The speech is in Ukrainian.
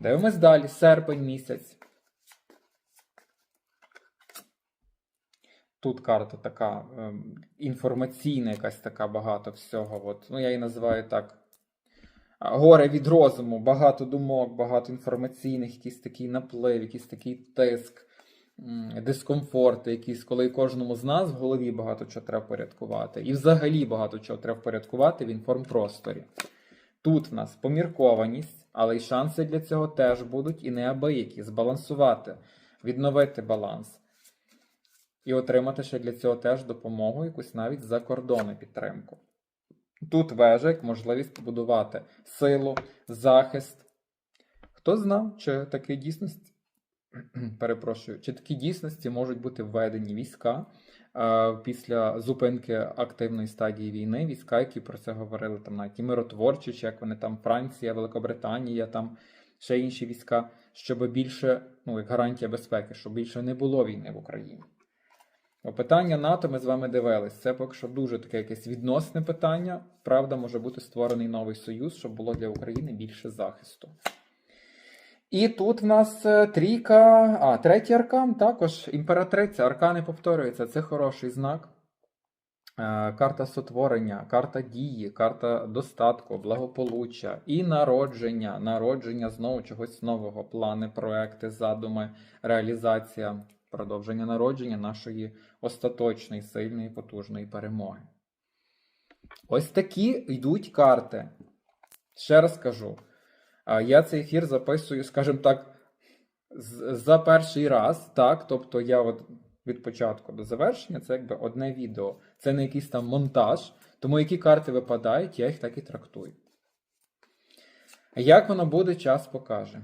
Дивимось далі, серпень місяць. Тут карта така ем, інформаційна, якась така багато всього. От. Ну, я її називаю так. Горе від розуму, багато думок, багато інформаційних, якийсь такий наплив, якийсь такий тиск, дискомфорти, якісь, коли кожному з нас в голові багато чого треба порядкувати. І взагалі багато чого треба порядкувати в інформпросторі. Тут в нас поміркованість, але й шанси для цього теж будуть і неабиякі. Збалансувати, відновити баланс. І отримати ще для цього теж допомогу, якусь навіть за кордону підтримку. Тут вежа як можливість побудувати силу, захист. Хто знав, чи такі дійсності, перепрошую, чи такі дійсності можуть бути введені війська е, після зупинки активної стадії війни, війська, які про це говорили, там навіть і миротворчі, чи як вони там Франція, Великобританія, там ще інші війська, щоб більше, ну, як гарантія безпеки, щоб більше не було війни в Україні. Питання НАТО ми з вами дивились. Це поки що дуже таке якесь відносне питання. Правда, може бути створений новий союз, щоб було для України більше захисту. І тут в нас е, трійка, а, третій аркан також імператриця. Аркани повторюються. Це хороший знак. Е, Карта сотворення, карта дії, карта достатку, благополуччя і народження. Народження знову чогось нового. Плани, проекти, задуми, реалізація, продовження народження нашої остаточної, сильної, потужної перемоги. Ось такі йдуть карти. Ще раз кажу. Я цей ефір записую, скажімо так, за перший раз, так, тобто я от від початку до завершення це якби одне відео. Це не якийсь там монтаж, тому які карти випадають, я їх так і трактую. Як воно буде, час покаже.